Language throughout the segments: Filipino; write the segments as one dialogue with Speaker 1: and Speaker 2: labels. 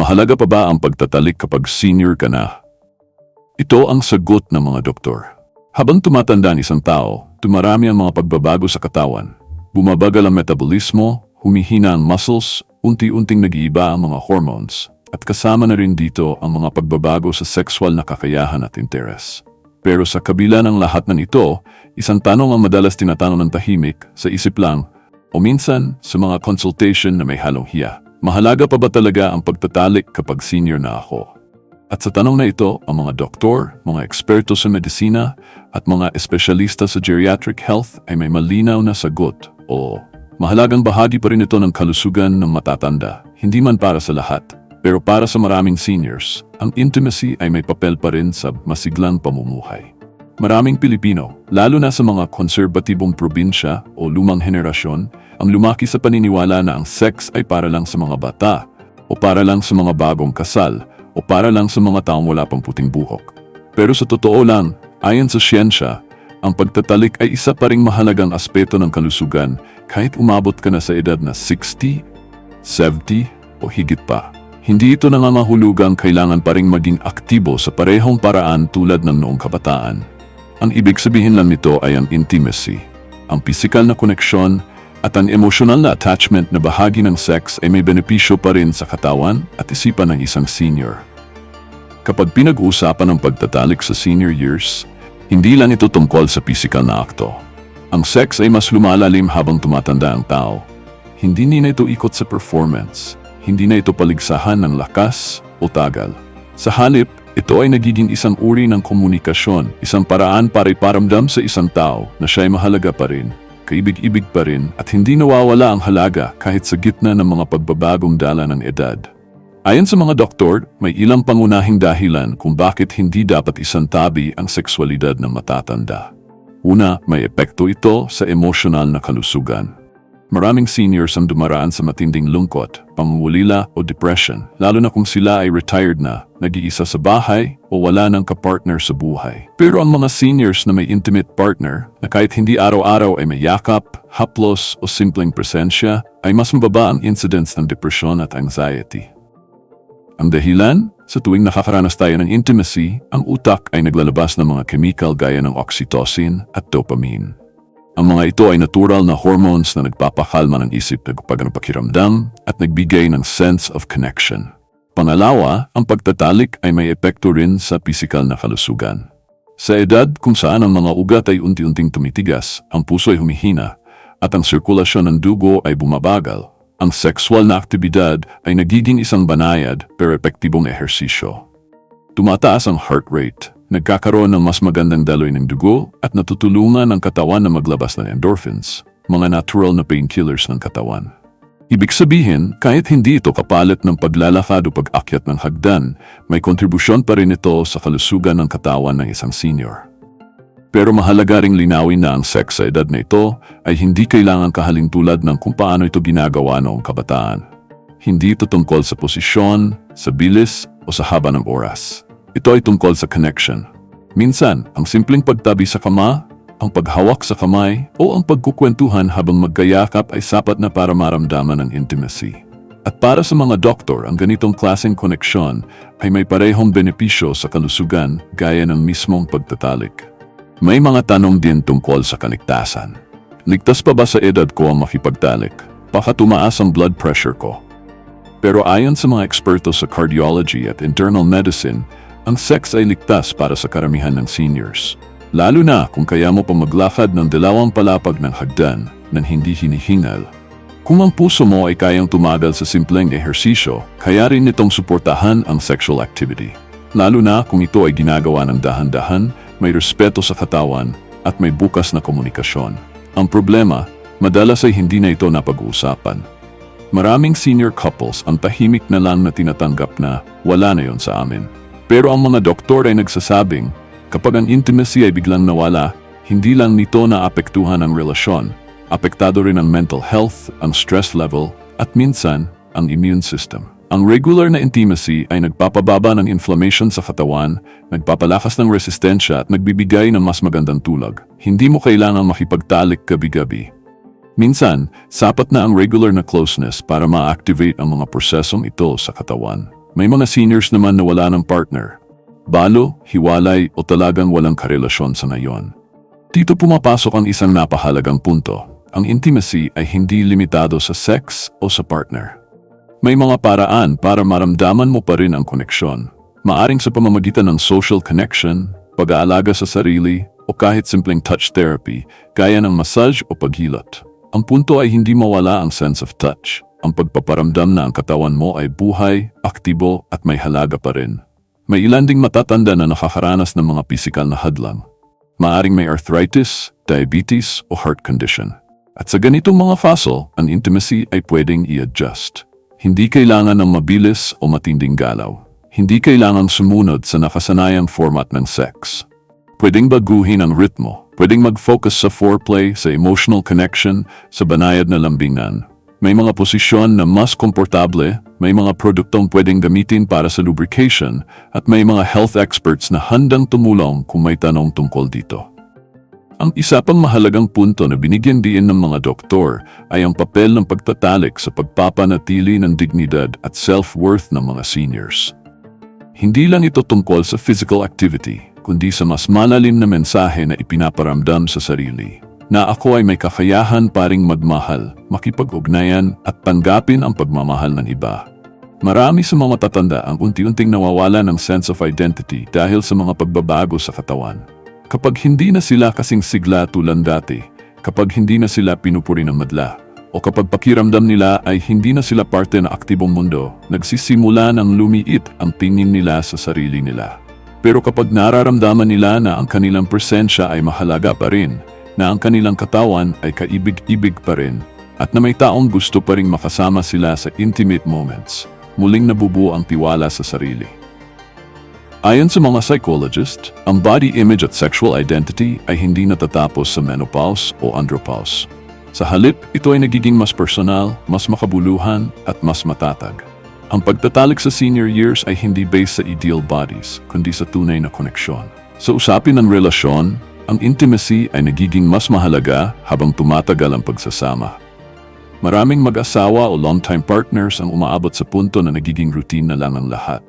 Speaker 1: Mahalaga pa ba ang pagtatalik kapag senior ka na? Ito ang sagot ng mga doktor. Habang tumatanda ang isang tao, tumarami ang mga pagbabago sa katawan. Bumabagal ang metabolismo, humihina ang muscles, unti-unting nag-iiba ang mga hormones, at kasama na rin dito ang mga pagbabago sa sexual na kakayahan at interes. Pero sa kabila ng lahat ng ito, isang tanong ang madalas tinatanong ng tahimik, sa isip lang, o minsan sa mga consultation na may halong hiya. Mahalaga pa ba talaga ang pagtatalik kapag senior na ako? At sa tanong na ito, ang mga doktor, mga eksperto sa medisina, at mga espesyalista sa geriatric health ay may malinaw na sagot o mahalagang bahagi pa rin ito ng kalusugan ng matatanda, hindi man para sa lahat. Pero para sa maraming seniors, ang intimacy ay may papel pa rin sa masiglang pamumuhay. Maraming Pilipino, lalo na sa mga konserbatibong probinsya o lumang henerasyon, ang lumaki sa paniniwala na ang sex ay para lang sa mga bata, o para lang sa mga bagong kasal, o para lang sa mga taong wala pang puting buhok. Pero sa totoo lang, ayon sa siyensya, ang pagtatalik ay isa pa ring mahalagang aspeto ng kalusugan kahit umabot ka na sa edad na 60, 70 o higit pa. Hindi ito nangangahulugang kailangan pa ring maging aktibo sa parehong paraan tulad ng noong kabataan. Ang ibig sabihin lang nito ay ang intimacy, ang pisikal na koneksyon at ang emosyonal na attachment na bahagi ng sex ay may benepisyo pa rin sa katawan at isipan ng isang senior. Kapag pinag-uusapan ang pagtatalik sa senior years, hindi lang ito tungkol sa pisikal na akto. Ang sex ay mas lumalalim habang tumatanda ang tao. Hindi na ito ikot sa performance. Hindi na ito paligsahan ng lakas o tagal. Sa halip, ito ay nagiging isang uri ng komunikasyon, isang paraan para iparamdam sa isang tao na siya ay mahalaga pa rin, kaibig-ibig pa rin at hindi nawawala ang halaga kahit sa gitna ng mga pagbabagong dala ng edad. Ayon sa mga doktor, may ilang pangunahing dahilan kung bakit hindi dapat isantabi ang sexualidad ng matatanda. Una, may epekto ito sa emosyonal na kalusugan. Maraming seniors ang dumaraan sa matinding lungkot, pangungulila o depression, lalo na kung sila ay retired na, nag-iisa sa bahay o wala ng kapartner sa buhay. Pero ang mga seniors na may intimate partner, na kahit hindi araw-araw ay may yakap, haplos o simpleng presensya, ay mas mababa ang incidence ng depression at anxiety. Ang dahilan, sa tuwing nakakaranas tayo ng intimacy, ang utak ay naglalabas ng mga chemical gaya ng oxytocin at dopamine. Ang mga ito ay natural na hormones na nagpapakalma ng isip kapag ng pakiramdam at nagbigay ng sense of connection. Pangalawa, ang pagtatalik ay may epekto rin sa pisikal na kalusugan. Sa edad kung saan ang mga ugat ay unti-unting tumitigas, ang puso ay humihina, at ang sirkulasyon ng dugo ay bumabagal, ang sexual na aktibidad ay nagiging isang banayad pero epektibong ehersisyo. Tumataas ang heart rate, nagkakaroon ng mas magandang daloy ng dugo at natutulungan ang katawan na maglabas ng endorphins, mga natural na painkillers ng katawan. Ibig sabihin, kahit hindi ito kapalit ng paglalakad o pag-akyat ng hagdan, may kontribusyon pa rin ito sa kalusugan ng katawan ng isang senior. Pero mahalaga ring linawin na ang sex sa edad na ito ay hindi kailangan kahalintulad ng kung paano ito ginagawa noong kabataan. Hindi ito tungkol sa posisyon, sa bilis o sa haba ng oras. Ito ay tungkol sa connection. Minsan, ang simpleng pagtabi sa kama, ang paghawak sa kamay o ang pagkukwentuhan habang magkayakap ay sapat na para maramdaman ang intimacy. At para sa mga doktor, ang ganitong klaseng koneksyon ay may parehong benepisyo sa kalusugan gaya ng mismong pagtatalik. May mga tanong din tungkol sa kaligtasan. Ligtas pa ba sa edad ko ang makipagtalik? Baka tumaas ang blood pressure ko. Pero ayon sa mga eksperto sa cardiology at internal medicine, ang sex ay ligtas para sa karamihan ng seniors. Lalo na kung kaya mo pa maglakad ng dalawang palapag ng hagdan nang hindi hinihingal. Kung ang puso mo ay kayang tumagal sa simpleng ehersisyo, kaya rin itong suportahan ang sexual activity. Lalo na kung ito ay ginagawa ng dahan-dahan, may respeto sa katawan, at may bukas na komunikasyon. Ang problema, madalas ay hindi na ito napag-uusapan. Maraming senior couples ang tahimik na lang na tinatanggap na wala na yon sa amin. Pero ang mga doktor ay nagsasabing, kapag ang intimacy ay biglang nawala, hindi lang nito naapektuhan ang relasyon, apektado rin ang mental health, ang stress level, at minsan, ang immune system. Ang regular na intimacy ay nagpapababa ng inflammation sa katawan, nagpapalakas ng resistensya at nagbibigay ng mas magandang tulog. Hindi mo kailangan makipagtalik gabi-gabi. Minsan, sapat na ang regular na closeness para ma-activate ang mga prosesong ito sa katawan. May mga seniors naman na wala ng partner. Balo, hiwalay o talagang walang karelasyon sa ngayon. Dito pumapasok ang isang napahalagang punto. Ang intimacy ay hindi limitado sa sex o sa partner. May mga paraan para maramdaman mo pa rin ang koneksyon. Maaring sa pamamagitan ng social connection, pag-aalaga sa sarili, o kahit simpleng touch therapy, gaya ng massage o paghilot. Ang punto ay hindi mawala ang sense of touch. Ang pagpaparamdam na ang katawan mo ay buhay, aktibo at may halaga pa rin. May ilan ding matatanda na nakakaranas ng mga pisikal na hadlang. Maaring may arthritis, diabetes o heart condition. At sa ganitong mga fossil, ang intimacy ay pwedeng i-adjust. Hindi kailangan ng mabilis o matinding galaw. Hindi kailangan sumunod sa nakasanayang format ng sex. Pwedeng baguhin ang ritmo. Pwedeng mag-focus sa foreplay, sa emotional connection, sa banayad na lambingan. May mga posisyon na mas komportable, may mga produktong pwedeng gamitin para sa lubrication, at may mga health experts na handang tumulong kung may tanong tungkol dito. Ang isa pang mahalagang punto na binigyan din ng mga doktor ay ang papel ng pagtatalik sa pagpapanatili ng dignidad at self-worth ng mga seniors. Hindi lang ito tungkol sa physical activity, kundi sa mas malalim na mensahe na ipinaparamdam sa sarili. Na ako ay may kakayahan paring magmahal, makipag-ugnayan at tanggapin ang pagmamahal ng iba. Marami sa mga matatanda ang unti-unting nawawala ng sense of identity dahil sa mga pagbabago sa katawan. Kapag hindi na sila kasing sigla tulad dati, kapag hindi na sila pinupuri ng madla, o kapag pakiramdam nila ay hindi na sila parte ng aktibong mundo, nagsisimula ng lumiit ang tingin nila sa sarili nila. Pero kapag nararamdaman nila na ang kanilang presensya ay mahalaga pa rin, na ang kanilang katawan ay kaibig-ibig pa rin, at na may taong gusto pa rin makasama sila sa intimate moments, muling nabubuo ang tiwala sa sarili. Ayon sa mga psychologist, ang body image at sexual identity ay hindi natatapos sa menopause o andropause. Sa halip, ito ay nagiging mas personal, mas makabuluhan, at mas matatag. Ang pagtatalik sa senior years ay hindi based sa ideal bodies, kundi sa tunay na koneksyon. Sa usapin ng relasyon, ang intimacy ay nagiging mas mahalaga habang tumatagal ang pagsasama. Maraming mag-asawa o long-time partners ang umaabot sa punto na nagiging routine na lang ang lahat.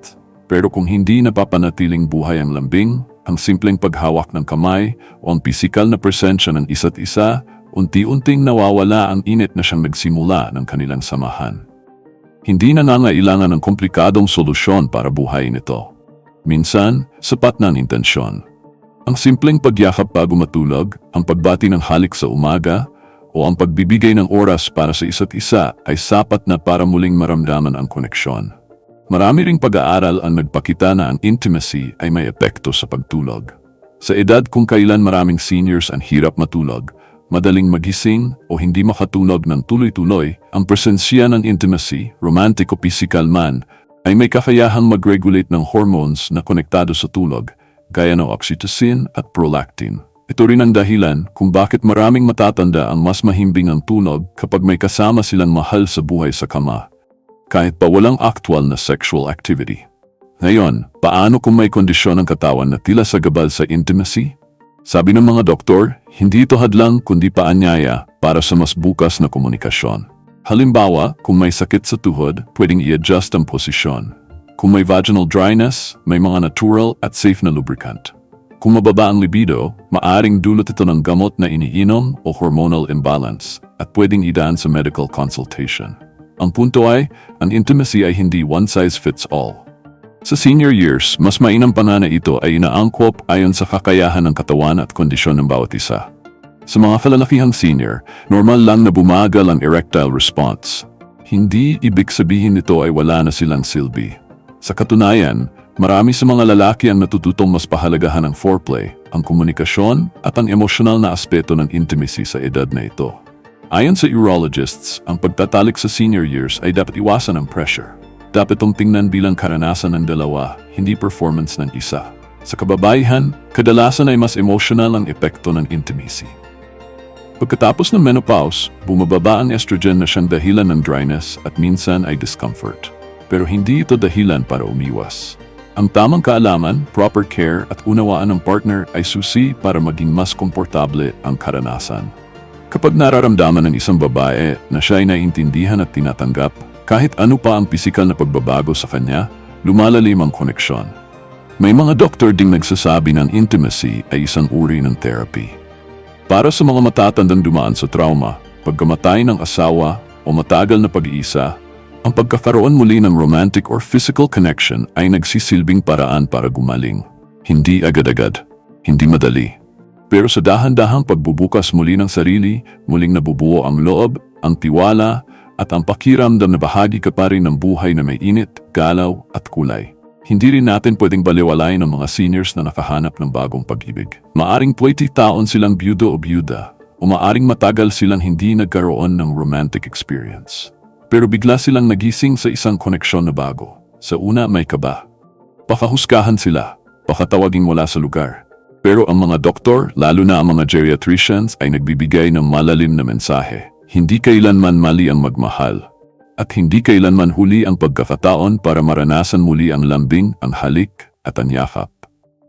Speaker 1: Pero kung hindi napapanatiling buhay ang lambing, ang simpleng paghawak ng kamay o ang pisikal na presensya ng isa't isa, unti-unting nawawala ang init na siyang nagsimula ng kanilang samahan. Hindi na nangailangan ng komplikadong solusyon para buhayin ito. Minsan, sapat na ang intensyon. Ang simpleng pagyakap bago matulog, ang pagbati ng halik sa umaga, o ang pagbibigay ng oras para sa isa't isa ay sapat na para muling maramdaman ang koneksyon. Marami ring pag-aaral ang nagpakita na ang intimacy ay may epekto sa pagtulog. Sa edad kung kailan maraming seniors ang hirap matulog, madaling magising o hindi makatulog ng tuloy-tuloy, ang presensya ng intimacy, romantic o physical man, ay may kakayahang mag-regulate ng hormones na konektado sa tulog, gaya ng oxytocin at prolactin. Ito rin ang dahilan kung bakit maraming matatanda ang mas mahimbing ang tulog kapag may kasama silang mahal sa buhay sa kama kahit pa walang actual na sexual activity. Ngayon, paano kung may kondisyon ng katawan na tila sagabal sa intimacy? Sabi ng mga doktor, hindi ito hadlang kundi paanyaya para sa mas bukas na komunikasyon. Halimbawa, kung may sakit sa tuhod, pwedeng i-adjust ang posisyon. Kung may vaginal dryness, may mga natural at safe na lubricant. Kung mababa ang libido, maaring dulot ito ng gamot na iniinom o hormonal imbalance at pwedeng idaan sa medical consultation. Ang punto ay, ang intimacy ay hindi one size fits all. Sa senior years, mas mainam pa na ito ay inaangkop ayon sa kakayahan ng katawan at kondisyon ng bawat isa. Sa mga kalalakihang senior, normal lang na bumagal ang erectile response. Hindi ibig sabihin nito ay wala na silang silbi. Sa katunayan, marami sa mga lalaki ang natututong mas pahalagahan ng foreplay, ang komunikasyon at ang emosyonal na aspeto ng intimacy sa edad na ito. Ayon sa urologists, ang pagtatalik sa senior years ay dapat iwasan ang pressure. Dapat itong tingnan bilang karanasan ng dalawa, hindi performance ng isa. Sa kababaihan, kadalasan ay mas emotional ang epekto ng intimacy. Pagkatapos ng menopause, bumababa ang estrogen na siyang dahilan ng dryness at minsan ay discomfort. Pero hindi ito dahilan para umiwas. Ang tamang kaalaman, proper care at unawaan ng partner ay susi para maging mas komportable ang karanasan. Kapag nararamdaman ng isang babae na siya ay naiintindihan at tinatanggap, kahit ano pa ang pisikal na pagbabago sa kanya, lumalalim ang koneksyon. May mga doktor ding nagsasabi ng intimacy ay isang uri ng therapy. Para sa mga matatandang dumaan sa trauma, pagkamatay ng asawa o matagal na pag-iisa, ang pagkakaroon muli ng romantic or physical connection ay nagsisilbing paraan para gumaling. Hindi agad-agad, hindi madali. Pero sa dahan-dahang pagbubukas muli ng sarili, muling nabubuo ang loob, ang tiwala, at ang pakiramdam na bahagi ka pa rin ng buhay na may init, galaw, at kulay. Hindi rin natin pwedeng baliwalayin ang mga seniors na nakahanap ng bagong pag-ibig. Maaring 20 taon silang byudo o byuda, o maaring matagal silang hindi nagkaroon ng romantic experience. Pero bigla silang nagising sa isang koneksyon na bago. Sa una may kaba. Pakahusgahan sila, pakatawaging mula sa lugar. Pero ang mga doktor, lalo na ang mga geriatricians ay nagbibigay ng malalim na mensahe. Hindi kailanman mali ang magmahal. At hindi kailanman huli ang pagkakataon para maranasan muli ang lambing, ang halik, at ang yakap.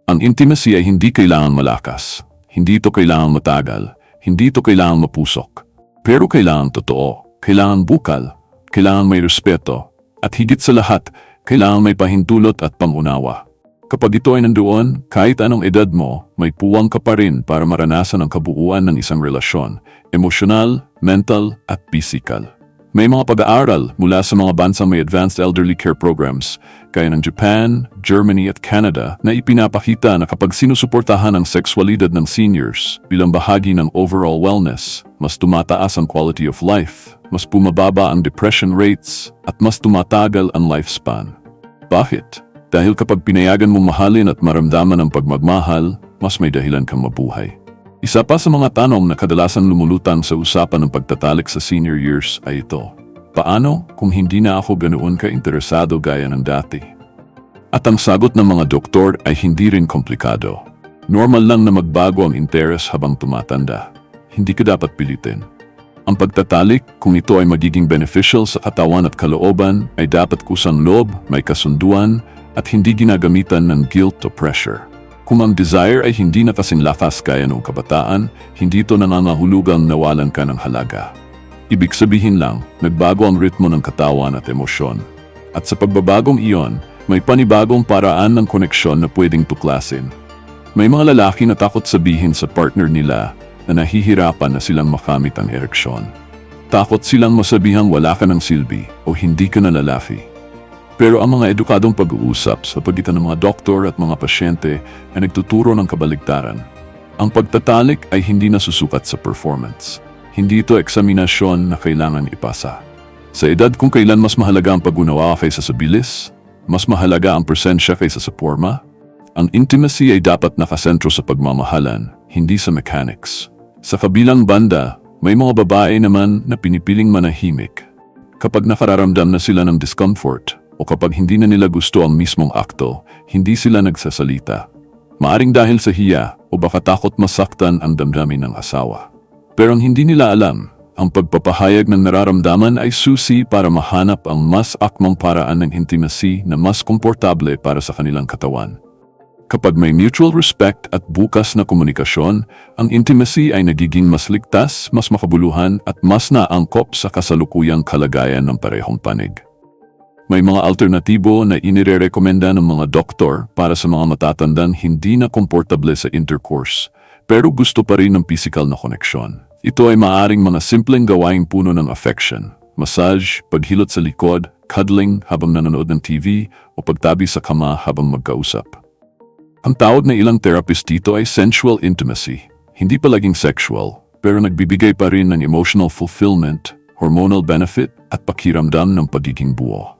Speaker 1: Ang intimacy ay hindi kailangan malakas. Hindi ito kailangan matagal. Hindi ito kailangan mapusok. Pero kailangan totoo. Kailangan bukal. Kailangan may respeto. At higit sa lahat, kailangan may pahintulot at pangunawa. Kapag ito ay nandoon, kahit anong edad mo, may puwang ka pa rin para maranasan ang kabuuan ng isang relasyon, emosyonal, mental, at physical. May mga pag-aaral mula sa mga bansang may advanced elderly care programs, kaya ng Japan, Germany at Canada, na ipinapakita na kapag sinusuportahan ang sexualidad ng seniors bilang bahagi ng overall wellness, mas tumataas ang quality of life, mas bumababa ang depression rates, at mas tumatagal ang lifespan. Bakit? Dahil kapag pinayagan mong mahalin at maramdaman ang pagmagmahal, mas may dahilan kang mabuhay. Isa pa sa mga tanong na kadalasan lumulutang sa usapan ng pagtatalik sa senior years ay ito. Paano kung hindi na ako ganoon ka-interesado gaya ng dati? At ang sagot ng mga doktor ay hindi rin komplikado. Normal lang na magbago ang interes habang tumatanda. Hindi ka dapat pilitin. Ang pagtatalik, kung ito ay magiging beneficial sa katawan at kalooban, ay dapat kusang loob, may kasunduan, at hindi ginagamitan ng guilt o pressure. Kung ang desire ay hindi na kasing lakas kaya noong kabataan, hindi ito nangangahulugang nawalan ka ng halaga. Ibig sabihin lang, nagbago ang ritmo ng katawan at emosyon. At sa pagbabagong iyon, may panibagong paraan ng koneksyon na pwedeng tuklasin. May mga lalaki na takot sabihin sa partner nila na nahihirapan na silang makamit ang ereksyon. Takot silang masabihang wala ka ng silbi o hindi ka na lalaki. Pero ang mga edukadong pag-uusap sa pagitan ng mga doktor at mga pasyente ay nagtuturo ng kabaligtaran. Ang pagtatalik ay hindi nasusukat sa performance. Hindi ito eksaminasyon na kailangan ipasa. Sa edad kung kailan mas mahalaga ang pag-unawa kaysa sa bilis, mas mahalaga ang presensya kaysa sa forma, ang intimacy ay dapat nakasentro sa pagmamahalan, hindi sa mechanics. Sa kabilang banda, may mga babae naman na pinipiling manahimik. Kapag nakararamdam na sila ng discomfort, o kapag hindi na nila gusto ang mismong akto, hindi sila nagsasalita. Maaring dahil sa hiya o baka takot masaktan ang damdamin ng asawa. Pero ang hindi nila alam, ang pagpapahayag ng nararamdaman ay susi para mahanap ang mas akmang paraan ng intimacy na mas komportable para sa kanilang katawan. Kapag may mutual respect at bukas na komunikasyon, ang intimacy ay nagiging mas ligtas, mas makabuluhan at mas naangkop sa kasalukuyang kalagayan ng parehong panig. May mga alternatibo na inirerekomenda ng mga doktor para sa mga matatandang hindi na komportable sa intercourse pero gusto pa rin ng physical na koneksyon. Ito ay maaring mga simpleng gawaing puno ng affection, massage, paghilot sa likod, cuddling habang nanonood ng TV o pagtabi sa kama habang magkausap. Ang tawag na ilang therapist dito ay sensual intimacy. Hindi palaging sexual, pero nagbibigay pa rin ng emotional fulfillment, hormonal benefit at pakiramdam ng pagiging buo.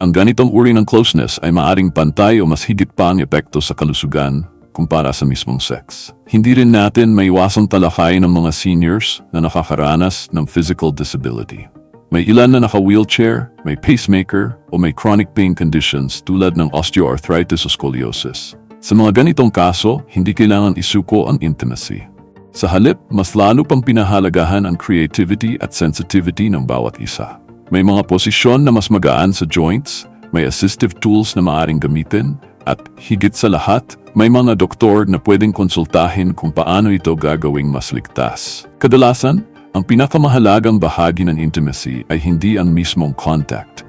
Speaker 1: Ang ganitong uri ng closeness ay maaring pantay o mas higit pa ang epekto sa kalusugan kumpara sa mismong sex. Hindi rin natin may iwasang talakay ng mga seniors na nakakaranas ng physical disability. May ilan na naka-wheelchair, may pacemaker, o may chronic pain conditions tulad ng osteoarthritis o scoliosis. Sa mga ganitong kaso, hindi kailangan isuko ang intimacy. Sa halip, mas lalo pang pinahalagahan ang creativity at sensitivity ng bawat isa. May mga posisyon na mas magaan sa joints, may assistive tools na maaring gamitin, at higit sa lahat, may mga doktor na pwedeng konsultahin kung paano ito gagawing mas ligtas. Kadalasan, ang pinakamahalagang bahagi ng intimacy ay hindi ang mismong contact,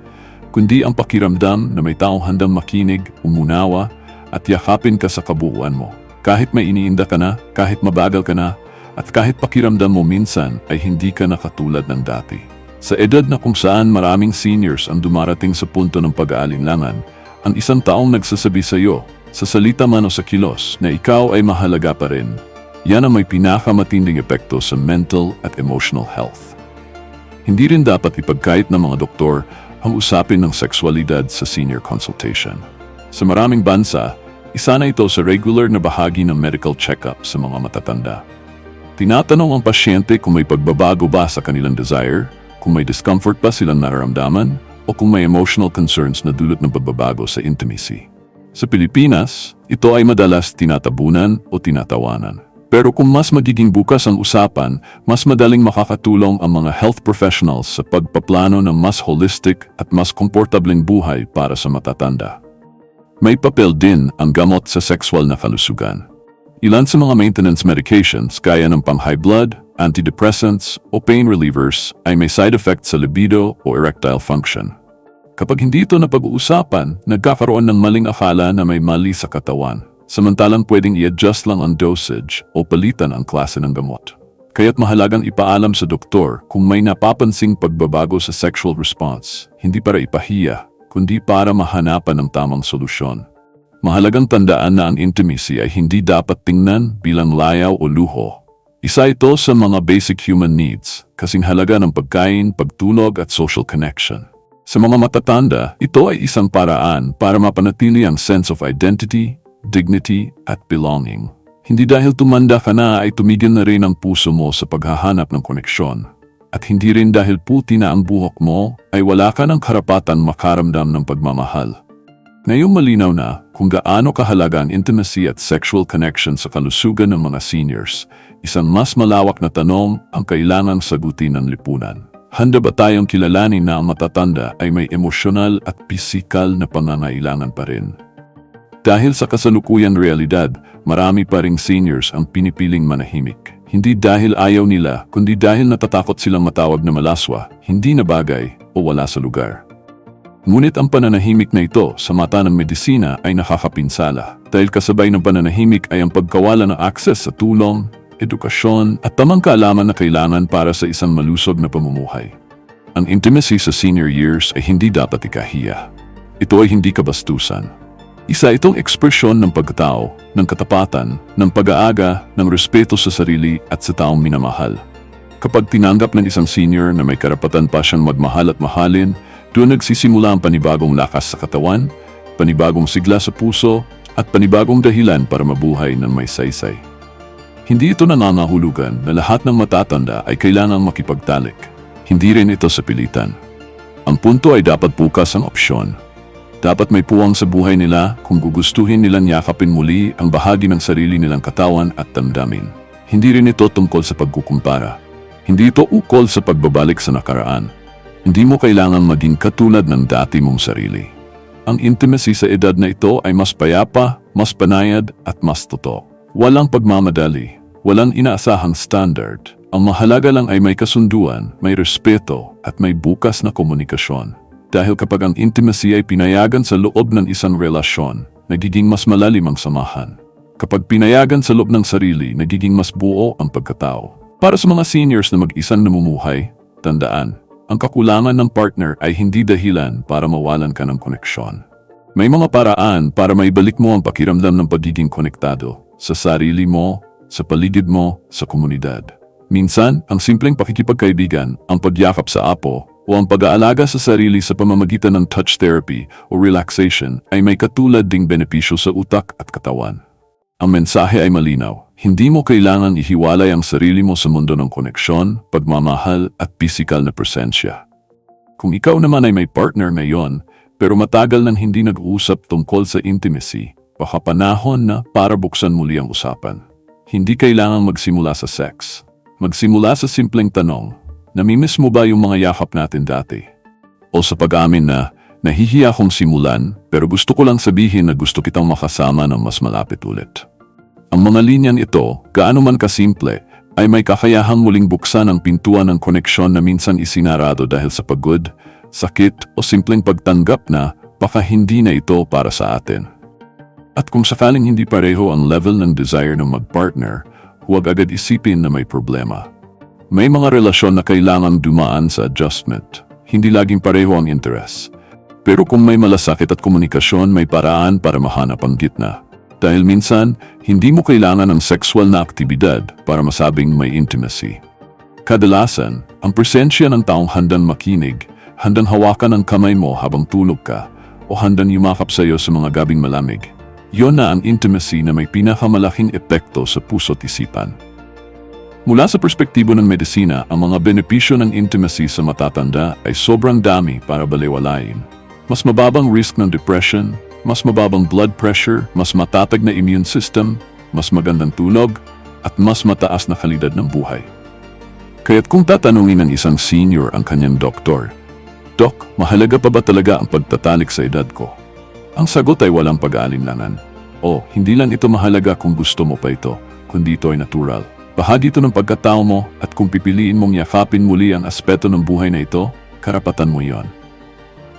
Speaker 1: kundi ang pakiramdam na may taong handang makinig, umunawa, at yakapin ka sa kabuuan mo. Kahit may iniinda ka na, kahit mabagal ka na, at kahit pakiramdam mo minsan ay hindi ka na katulad ng dati. Sa edad na kung saan maraming seniors ang dumarating sa punto ng pag-aalinlangan, ang isang taong nagsasabi sa iyo, sa salita man o sa kilos, na ikaw ay mahalaga pa rin. Yan ang may pinakamatinding epekto sa mental at emotional health. Hindi rin dapat ipagkait ng mga doktor ang usapin ng sexualidad sa senior consultation. Sa maraming bansa, isa na ito sa regular na bahagi ng medical check-up sa mga matatanda. Tinatanong ang pasyente kung may pagbabago ba sa kanilang desire, kung may discomfort ba silang nararamdaman, o kung may emotional concerns na dulot ng pagbabago sa intimacy. Sa Pilipinas, ito ay madalas tinatabunan o tinatawanan. Pero kung mas magiging bukas ang usapan, mas madaling makakatulong ang mga health professionals sa pagpaplano ng mas holistic at mas komportableng buhay para sa matatanda. May papel din ang gamot sa sexual na kalusugan. Ilan sa mga maintenance medications gaya ng pang-high blood, antidepressants o pain relievers ay may side effect sa libido o erectile function. Kapag hindi ito napag-uusapan, nagkakaroon ng maling akala na may mali sa katawan. Samantalang pwedeng i-adjust lang ang dosage o palitan ang klase ng gamot. Kaya't mahalagang ipaalam sa doktor kung may napapansing pagbabago sa sexual response, hindi para ipahiya, kundi para mahanapan ng tamang solusyon. Mahalagang tandaan na ang intimacy ay hindi dapat tingnan bilang layaw o luho. Isa ito sa mga basic human needs, kasing halaga ng pagkain, pagtulog at social connection. Sa mga matatanda, ito ay isang paraan para mapanatili ang sense of identity, dignity at belonging. Hindi dahil tumanda ka na ay tumigil na rin ang puso mo sa paghahanap ng koneksyon. At hindi rin dahil puti na ang buhok mo ay wala ka ng karapatan makaramdam ng pagmamahal. Ngayong malinaw na kung gaano kahalaga ang intimacy at sexual connection sa kalusugan ng mga seniors, isang mas malawak na tanong ang kailangang sagutin ng lipunan. Handa ba tayong kilalanin na ang matatanda ay may emosyonal at pisikal na pangangailangan pa rin? Dahil sa kasalukuyang realidad, marami pa ring seniors ang pinipiling manahimik. Hindi dahil ayaw nila, kundi dahil natatakot silang matawag na malaswa, hindi na bagay o wala sa lugar. Ngunit ang pananahimik na ito sa mata ng medisina ay nakakapinsala dahil kasabay ng pananahimik ay ang pagkawala ng akses sa tulong, edukasyon at tamang kaalaman na kailangan para sa isang malusog na pamumuhay. Ang intimacy sa senior years ay hindi dapat ikahiya. Ito ay hindi kabastusan. Isa itong ekspresyon ng pagkatao, ng katapatan, ng pag-aaga, ng respeto sa sarili at sa taong minamahal. Kapag tinanggap ng isang senior na may karapatan pa siyang magmahal at mahalin, doon nagsisimula ang panibagong lakas sa katawan, panibagong sigla sa puso, at panibagong dahilan para mabuhay ng may saysay. Hindi ito nangangahulugan na lahat ng matatanda ay kailangang makipagtalik. Hindi rin ito sa pilitan. Ang punto ay dapat bukas ang opsyon dapat may puwang sa buhay nila kung gugustuhin nilang yakapin muli ang bahagi ng sarili nilang katawan at damdamin. Hindi rin ito tungkol sa pagkukumpara. Hindi ito ukol sa pagbabalik sa nakaraan. Hindi mo kailangan maging katulad ng dati mong sarili. Ang intimacy sa edad na ito ay mas payapa, mas panayad at mas totoo. Walang pagmamadali, walang inaasahang standard. Ang mahalaga lang ay may kasunduan, may respeto at may bukas na komunikasyon. Dahil kapag ang intimacy ay pinayagan sa loob ng isang relasyon, nagiging mas malalim ang samahan. Kapag pinayagan sa loob ng sarili, nagiging mas buo ang pagkatao. Para sa mga seniors na mag-isang namumuhay, tandaan, ang kakulangan ng partner ay hindi dahilan para mawalan ka ng koneksyon. May mga paraan para maibalik mo ang pakiramdam ng pagiging konektado sa sarili mo, sa paligid mo, sa komunidad. Minsan, ang simpleng pakikipagkaibigan, ang pagyakap sa apo, o ang pag-aalaga sa sarili sa pamamagitan ng touch therapy o relaxation ay may katulad ding benepisyo sa utak at katawan. Ang mensahe ay malinaw. Hindi mo kailangan ihiwalay ang sarili mo sa mundo ng koneksyon, pagmamahal at pisikal na presensya. Kung ikaw naman ay may partner ngayon, pero matagal nang hindi nag-uusap tungkol sa intimacy, baka panahon na para buksan muli ang usapan. Hindi kailangan magsimula sa sex. Magsimula sa simpleng tanong, Namimiss mo ba yung mga yakap natin dati? O sa pag-amin na nahihiya akong simulan pero gusto ko lang sabihin na gusto kitang makasama ng mas malapit ulit. Ang mga linyan ito, gaano man kasimple, ay may kakayahang muling buksan ang pintuan ng koneksyon na minsan isinarado dahil sa pagod, sakit o simpleng pagtanggap na baka hindi na ito para sa atin. At kung sakaling hindi pareho ang level ng desire ng magpartner, huwag agad isipin na may problema. May mga relasyon na kailangang dumaan sa adjustment. Hindi laging pareho ang interest. Pero kung may malasakit at komunikasyon, may paraan para mahanap ang gitna. Dahil minsan, hindi mo kailangan ng sexual na aktibidad para masabing may intimacy. Kadalasan, ang presensya ng taong handang makinig, handang hawakan ang kamay mo habang tulog ka, o handang yumakap sa iyo sa mga gabing malamig. Yon na ang intimacy na may pinakamalaking epekto sa puso't isipan. Mula sa perspektibo ng medisina, ang mga benepisyo ng intimacy sa matatanda ay sobrang dami para baliwalain. Mas mababang risk ng depression, mas mababang blood pressure, mas matatag na immune system, mas magandang tulog, at mas mataas na kalidad ng buhay. Kaya't kung tatanungin ng isang senior ang kanyang doktor, Dok, mahalaga pa ba talaga ang pagtatalik sa edad ko? Ang sagot ay walang pag-aalinlangan. O, hindi lang ito mahalaga kung gusto mo pa ito, kundi ito ay natural. Bahagi ito ng pagkatao mo at kung pipiliin mong yakapin muli ang aspeto ng buhay na ito, karapatan mo yon.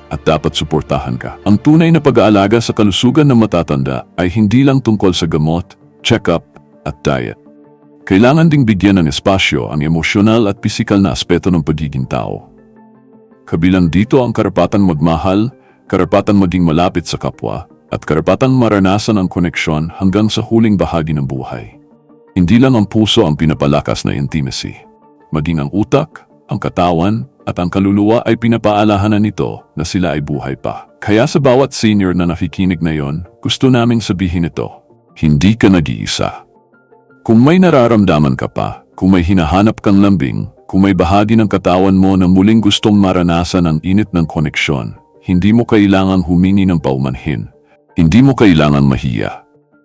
Speaker 1: At dapat suportahan ka. Ang tunay na pag-aalaga sa kalusugan ng matatanda ay hindi lang tungkol sa gamot, check-up, at diet. Kailangan ding bigyan ng espasyo ang emosyonal at pisikal na aspeto ng pagiging tao. Kabilang dito ang karapatan magmahal, karapatan maging malapit sa kapwa, at karapatan maranasan ang koneksyon hanggang sa huling bahagi ng buhay. Hindi lang ang puso ang pinapalakas na intimacy. Maging ang utak, ang katawan, at ang kaluluwa ay pinapaalahanan nito na sila ay buhay pa. Kaya sa bawat senior na nakikinig na yon, gusto naming sabihin ito, hindi ka nag-iisa. Kung may nararamdaman ka pa, kung may hinahanap kang lambing, kung may bahagi ng katawan mo na muling gustong maranasan ang init ng koneksyon, hindi mo kailangang humingi ng paumanhin. Hindi mo kailangang mahiya.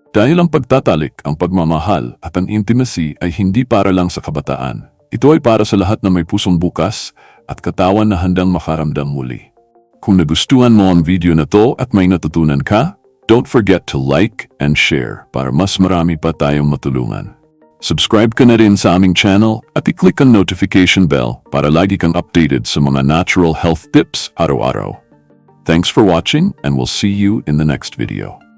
Speaker 1: Dahil ang pagtatalik, ang pagmamahal at ang intimacy ay hindi para lang sa kabataan. Ito ay para sa lahat na may pusong bukas at katawan na handang makaramdam muli. Kung nagustuhan mo ang video na to at may natutunan ka, don't forget to like and share para mas marami pa tayong matulungan. Subscribe ka na rin sa aming channel at i-click ang notification bell para lagi kang updated sa mga natural health tips araw-araw. Thanks for watching and we'll see you in the next video.